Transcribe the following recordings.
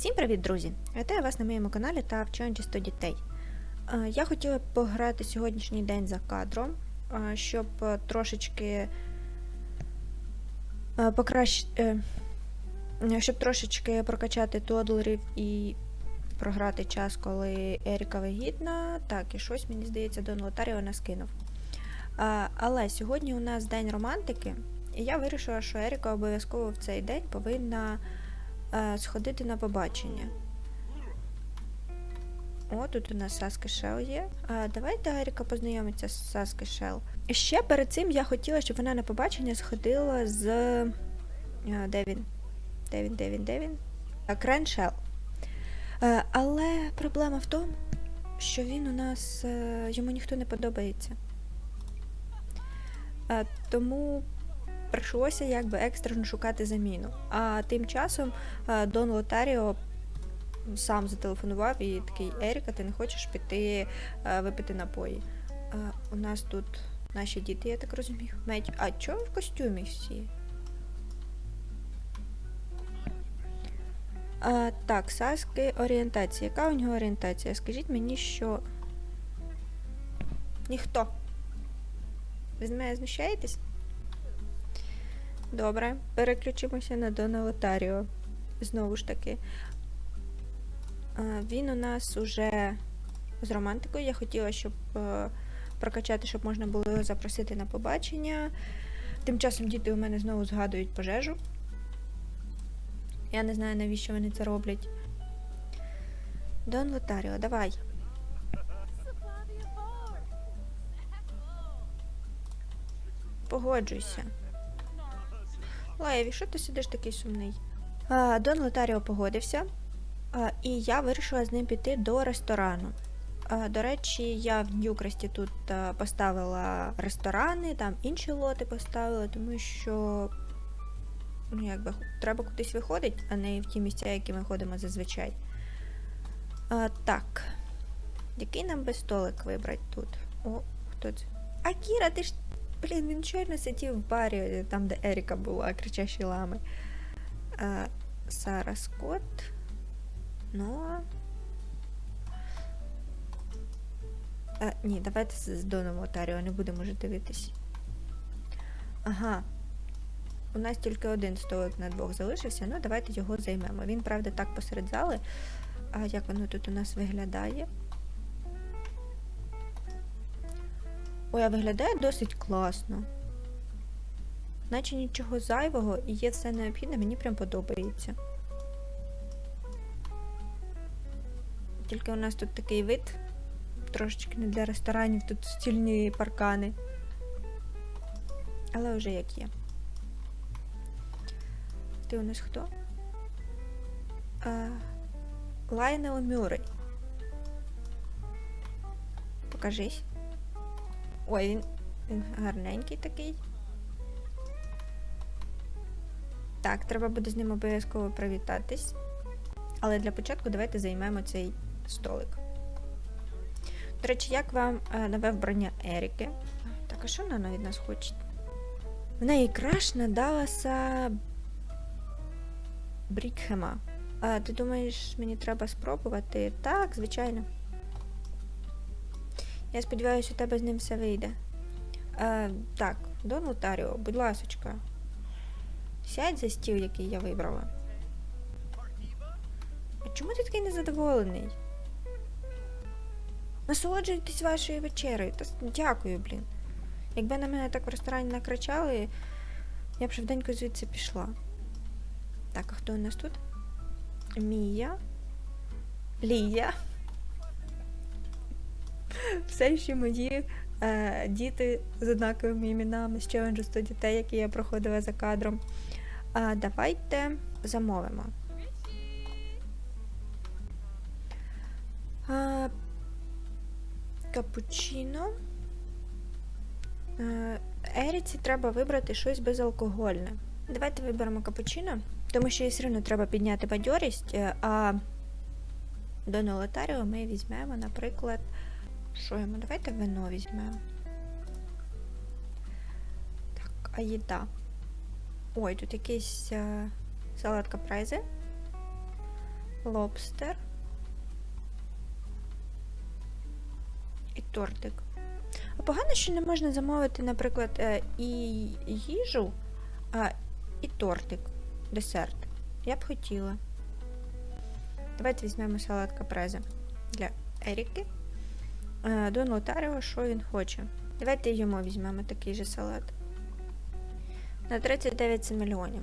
Всім привіт, друзі! Вітаю вас на моєму каналі та вчаю чисто дітей. Е, Я хотіла б пограти сьогоднішній день за кадром, е, щоб е, трошечки покращ... е, щоб трошечки прокачати тодлерів і програти час, коли Еріка вигідна. Так, і щось, мені здається, Дон Лотаріо не скинув. Але сьогодні у нас день романтики, і я вирішила, що Еріка обов'язково в цей день повинна сходити на побачення. О, тут у нас Саски Шел є. А, давайте Еріка познайомиться з Саски Шел. Ще перед цим я хотіла, щоб вона на побачення сходила з. А, де він? Де він, де він, де він? А, Крен Шел. Е, але проблема в тому, що він у нас. е, йому ніхто не подобається. Е, тому прийшлося якби екстрено шукати заміну. А тим часом е, Дон Лотаріо сам зателефонував і такий Еріка, ти не хочеш піти е, випити напої. У нас тут наші діти, я так розумію. Меч. А чого в костюмі всі? А, так, Саски орієнтація. Яка у нього орієнтація? Скажіть мені, що. Ніхто. Ви з мене знущаєтесь? Добре, переключимося на Дона Лотаріо. Знову ж таки. Він у нас уже з романтикою. Я хотіла, щоб е, прокачати, щоб можна було його запросити на побачення. Тим часом діти у мене знову згадують пожежу. Я не знаю, навіщо вони це роблять. Дон Лотаріо, давай. Погоджуйся. Лаєві, що ти сидиш такий сумний? Дон Лотаріо погодився, і я вирішила з ним піти до ресторану. До речі, я в Ньюкресті тут поставила ресторани, там інші лоти поставила, тому що ну, якби, треба кудись виходити, а не в ті місця, які ми ходимо зазвичай. А, так. Який нам би столик вибрати тут? О, хто це? А Кіра, ти ж. Блін, він щойно сидів в барі, там, де Еріка була, кричащі лами. А, Сара Скотт. Ноа. А, ні, давайте з Доном Отаріо, не будемо вже дивитись. Ага. У нас тільки один столик на двох залишився, ну давайте його займемо. Він, правда, так посеред зали. А як воно тут у нас виглядає? Ой, а виглядає досить класно. Наче нічого зайвого і є все необхідне, мені прям подобається. Тільки у нас тут такий вид, трошечки не для ресторанів, тут стільні паркани. Але вже як є. Ти у нас хто? А, Лайнел Мюррей. Покажись. Ой, він, він гарненький такий. Так, треба буде з ним обов'язково привітатись. Але для початку давайте займемо цей столик. До речі, як вам е, нове вбрання Еріки? Так, а що вона від нас хоче? В неї краш на Брікхема. А ти думаєш, мені треба спробувати? Так, звичайно. Я сподіваюся, у тебе з ним все вийде. Е, так, Дон Лотаріо, будь ласочка. Сядь за стіл, який я вибрала. А чому ти такий незадоволений? Насолоджуйтесь вашою вечерею. Та дякую, блін. Якби на мене так в ресторані накричали, я б швиденько звідси пішла. Так, а хто у нас тут? Мія. Лія. Все ще мої е, діти з однаковими іменами з челенджу 100 дітей, які я проходила за кадром. А, давайте замовимо. А, капучино. Е, Еріці треба вибрати щось безалкогольне. Давайте виберемо капучино, тому що все одно треба підняти бадьорість, е, а до Нолотаріо ми візьмемо, наприклад, що йому? Давайте вино візьмемо. Так, а їда. Ой, тут якийсь е, салат капрези. лобстер і тортик. А погано, що не можна замовити, наприклад, е, і їжу, а і тортик, десерт. Я б хотіла. Давайте візьмемо салат капрезе для Еріки. Е, Дон Лотаріо, що він хоче. Давайте йому візьмемо такий же салат. На 39 мільйонів.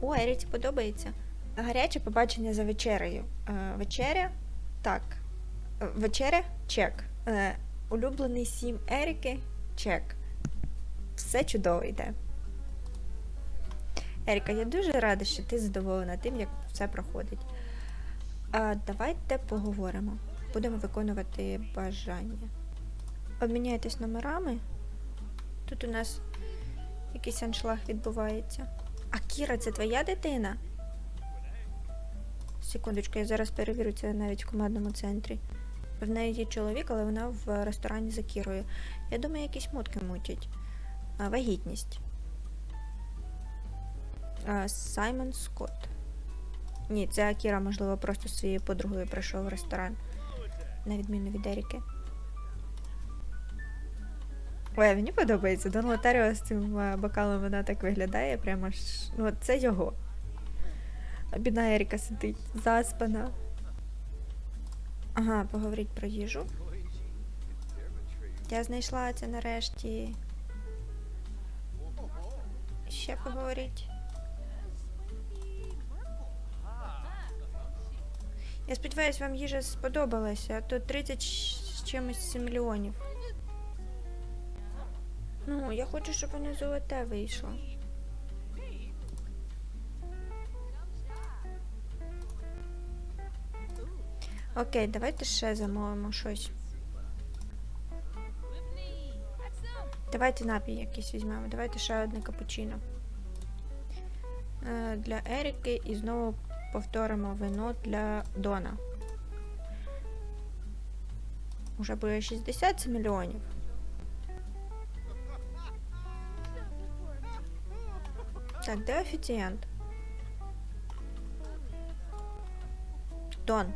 О, Еріці подобається. Гаряче побачення за вечерею. Е, вечеря? Так. Е, Вечеря? Чек. Улюблений сім Еріки? Чек. Все чудово йде. Еріка, я дуже рада, що ти задоволена тим, як все проходить. Давайте поговоримо. Будемо виконувати бажання. Обміняйтесь номерами. Тут у нас якийсь аншлаг відбувається. А Кіра, це твоя дитина? Секундочку, я зараз перевірю це навіть в командному центрі. В неї є чоловік, але вона в ресторані за Кірою. Я думаю, якісь мутки мутять. Вагітність. Саймон Скотт. Ні, це Акіра, можливо, просто зі своєю подругою прийшов в ресторан. На відміну від Еріки. Ой, мені подобається. Дон Лотаріо з цим е, бокалом вона так виглядає, прямо ж. Ну, це його. Бідна Еріка сидить заспана. Ага, поговоріть про їжу. Я знайшла це нарешті. Ще поговоріть. Я сподіваюся, вам їжа сподобалася, а то 30 з чимось мільйонів. Ну, я хочу, щоб воно золоте вийшло. Окей, давайте ще замовимо щось. Давайте напій якийсь візьмемо. Давайте ще одне капучино. Е, Для Еріки і знову повторимо вино для Дона. Уже буде 60 мільйонів. Так, де офіціант? Дон,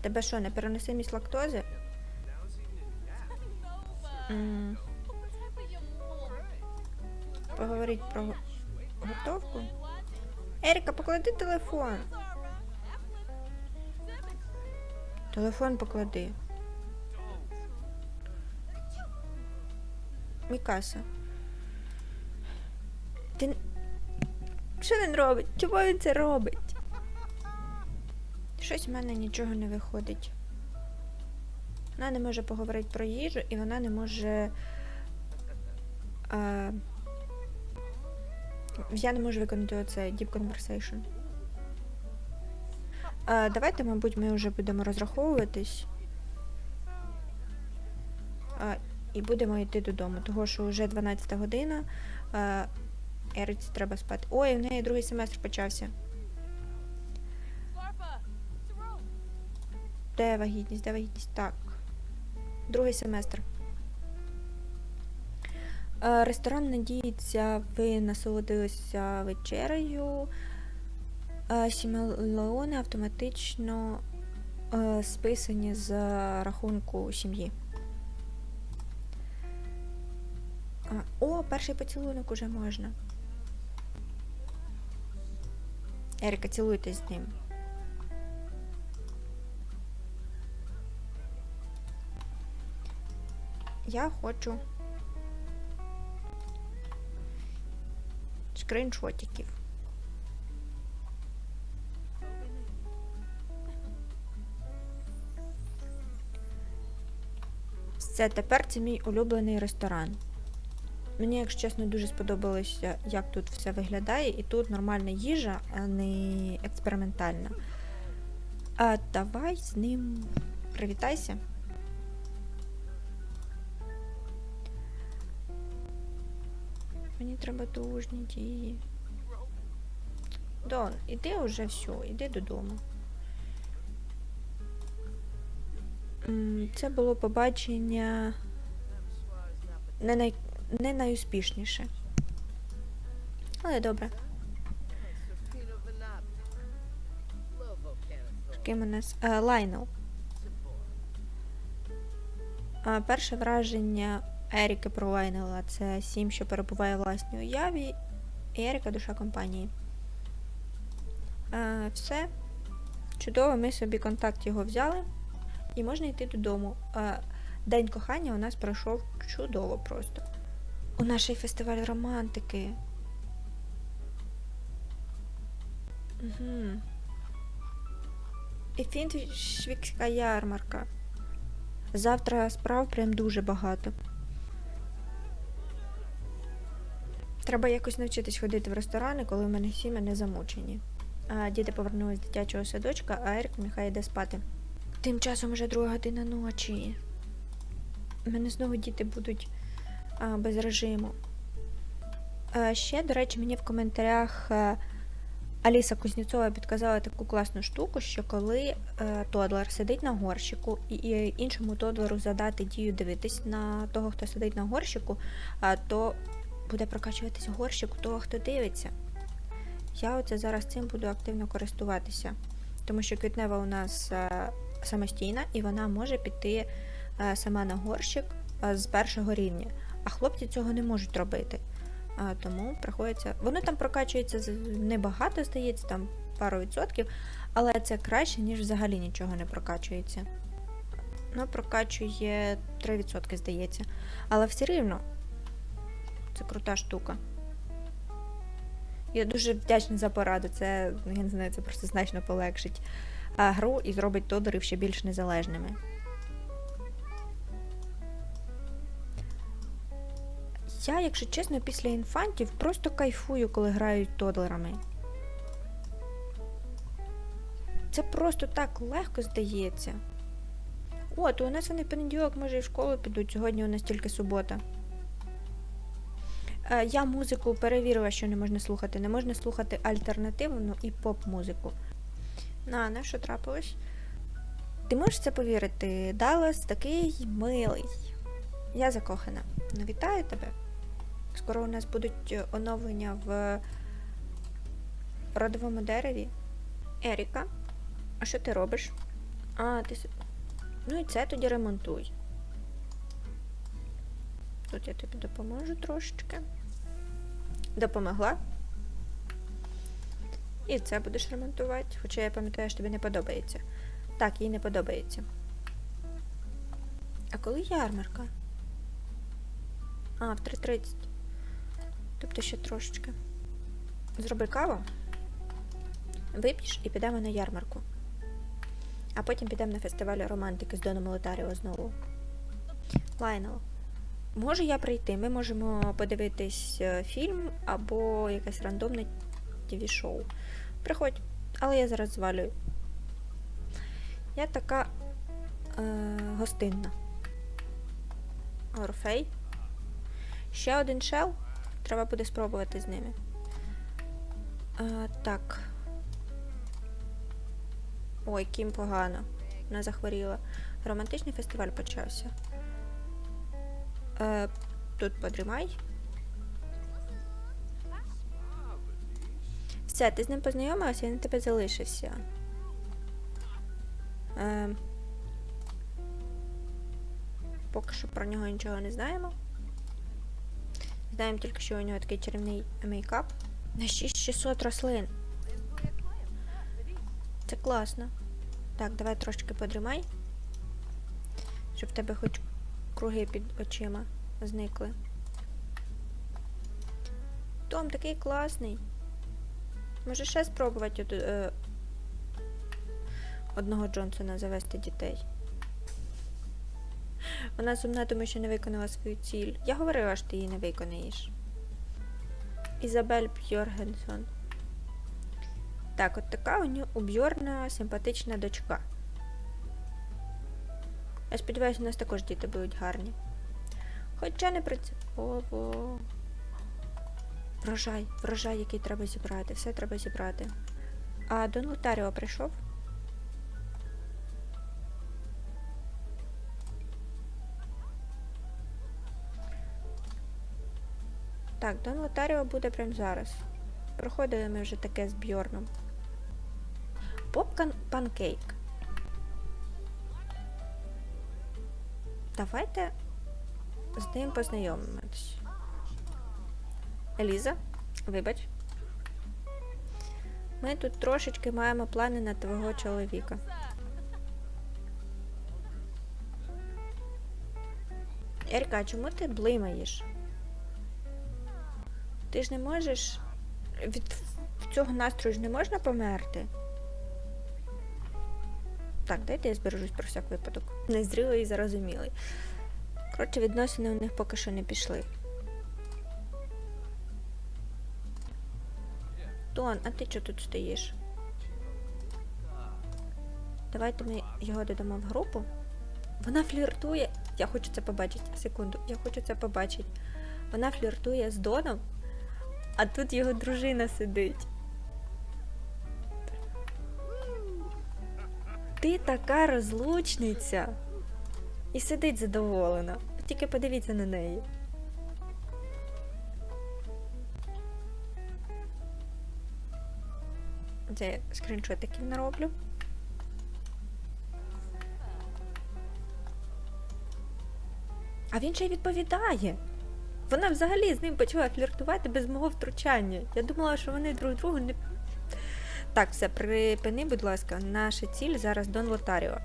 тебе що, непереносимість лактози? М, Поговорить про го- готовку. Еріка, поклади телефон. Телефон поклади. Мікаса. Ти... Що він робить? Чому він це робить? Щось в мене нічого не виходить. Вона не може поговорити про їжу і вона не може. А... Я не можу виконати оце Deep Conversation. А, давайте, мабуть, ми вже будемо розраховуватись. А, і будемо йти додому, того що вже 12 година. А, Ериці треба спати. Ой, в неї другий семестр почався. Де вагітність? Де вагітність? Так. Другий семестр. Е, Ресторан надіється, ви насолодилися вечерею. Е, Сімелеони автоматично е, списані з рахунку сім'ї. О, перший поцілунок уже можна. Еріка, цілуйтесь з ним. Я хочу скриншотиків. Все, тепер це мій улюблений ресторан. Мені, якщо чесно, дуже сподобалося, як тут все виглядає, і тут нормальна їжа, а не експериментальна. А давай з ним привітайся. Треба дружні дії. Дон, іди вже все, іди додому. Це було побачення не, най... не найуспішніше. Але добре. ким у нас е, Лайнел. Перше враження Еріки Провайнела це сім, що перебуває в власній уяві. Еріка душа компанії. Е, все. Чудово, ми собі контакт його взяли. І можна йти додому. Е, День кохання у нас пройшов чудово просто. У наш фестиваль романтики. Угу. І фіншвікська ярмарка. Завтра справ прям дуже багато. Треба якось навчитись ходити в ресторани, коли в мене сім'я не замучені. А, діти повернулись з дитячого садочка, а Ерік нехай йде спати. Тим часом вже друга година ночі. Мене знову діти будуть а, без режиму. А, ще, до речі, мені в коментарях а, Аліса Кузнєцова підказала таку класну штуку, що коли е, тодлер сидить на горщику і, іншому тодлеру задати дію дивитись на того, хто сидить на горщику, то буде прокачуватись горщик у того, хто дивиться. Я оце зараз цим буду активно користуватися, тому що квітнева у нас е, самостійна і вона може піти е, сама на горщик е, з першого рівня. А хлопці цього не можуть робити. А, тому приходиться. Воно там прокачується небагато, здається, там пару відсотків, але це краще, ніж взагалі нічого не прокачується. Ну, прокачує 3%, здається. Але все рівно це крута штука. Я дуже вдячна за пораду. Це, я не знаю, це просто значно полегшить гру і зробить тодорів ще більш незалежними. Я, якщо чесно, після інфантів просто кайфую, коли грають тодлерами. Це просто так легко здається. О, то у нас вони понеділок, може, і в школу підуть. Сьогодні у нас тільки субота. Е, Я музику перевірила, що не можна слухати. Не можна слухати альтернативну і поп-музику. На, на що трапилось? Ти можеш це повірити? Даллас такий милий. Я закохана. Ну, вітаю тебе. Скоро у нас будуть оновлення в родовому дереві. Еріка, а що ти робиш? А, ти. Ну і це тоді ремонтуй. Тут я тобі допоможу трошечки. Допомогла. І це будеш ремонтувати, хоча я пам'ятаю, що тобі не подобається. Так, їй не подобається. А коли ярмарка? А, в 3.30. Тобто ще трошечки. Зроби каву, вип'єш і підемо на ярмарку. А потім підемо на фестиваль романтики з Доном Лотаріо знову. Лайнел. Можу я прийти? Ми можемо подивитись е, фільм або якесь рандомне тіві-шоу. Приходь, але я зараз звалюю. Я така е, гостинна. Орфей. Ще один шел. Треба буде спробувати з ними. Е, так. Ой, Кім погано. Вона захворіла. Романтичний фестиваль почався. Е, тут подрімай. Все, ти з ним познайомилася, він на тебе залишився. Е, поки що про нього нічого не знаємо. Знаємо тільки, що у нього такий чарівний мейкап. На 6600 рослин. Це класно. Так, давай трошки подрімай. Щоб в тебе хоч круги під очима зникли. Том такий класний. Може ще спробувати од, е, одного Джонсона завести дітей. Вона сумна, тому що не виконала свою ціль. Я говорила, що ти її не виконаєш. Ізабель Бьоргенсон. Так, от така у Бьорна симпатична дочка. Я сподіваюся, у нас також діти будуть гарні. Хоча не принципово. Врожай, врожай, який треба зібрати. Все треба зібрати. А Дон Лотаріо прийшов? Так, Дон Лотаріо буде прямо зараз. Проходили ми вже таке з Бьорном. Поп панкейк. Давайте з ним познайомимось. Еліза, вибач. Ми тут трошечки маємо плани на твого чоловіка. Еріка, а чому ти блимаєш? Ти ж не можеш. Від цього настрою ж не можна померти. Так, дайте я збережусь про всяк випадок. Незрілий і зарозумілий. Коротше, відносини у них поки що не пішли. Тон, а ти чого тут стоїш? Давайте ми його додамо в групу. Вона фліртує. Я хочу це побачити. Секунду, я хочу це побачити. Вона фліртує з Доном, а тут його дружина сидить. Ти така розлучниця. І сидить задоволена. Тільки подивіться на неї. Це я скріншотиків нароблю. А він ще й відповідає. Вона взагалі з ним почала фліртувати без мого втручання. Я думала, що вони друг другу не. Так, все, припини, будь ласка, наша ціль зараз Дон Лотаріо.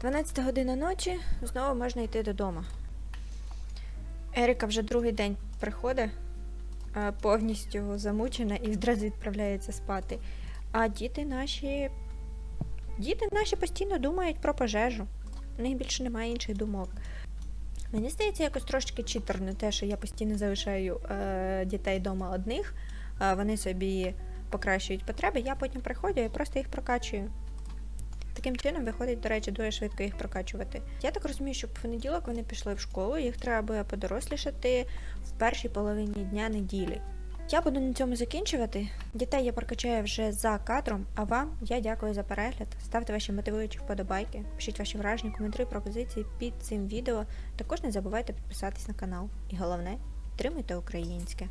Дванадцята година ночі, знову можна йти додому. Еріка вже другий день приходить, повністю замучена і відразу відправляється спати. А діти наші. Діти наші постійно думають про пожежу. У них більше немає інших думок. Мені здається, якось трошки читерне те, що я постійно залишаю е, дітей вдома одних, а вони собі покращують потреби, я потім приходжу і просто їх прокачую. Таким чином виходить, до речі, дуже швидко їх прокачувати. Я так розумію, що в понеділок вони пішли в школу, їх треба буде подорослішати в першій половині дня неділі. Я буду на цьому закінчувати. Дітей я прокачаю вже за кадром, а вам я дякую за перегляд. Ставте ваші мотивуючі вподобайки, пишіть ваші враження, коментарі, пропозиції під цим відео. Також не забувайте підписатись на канал. І головне, підтримуйте українське.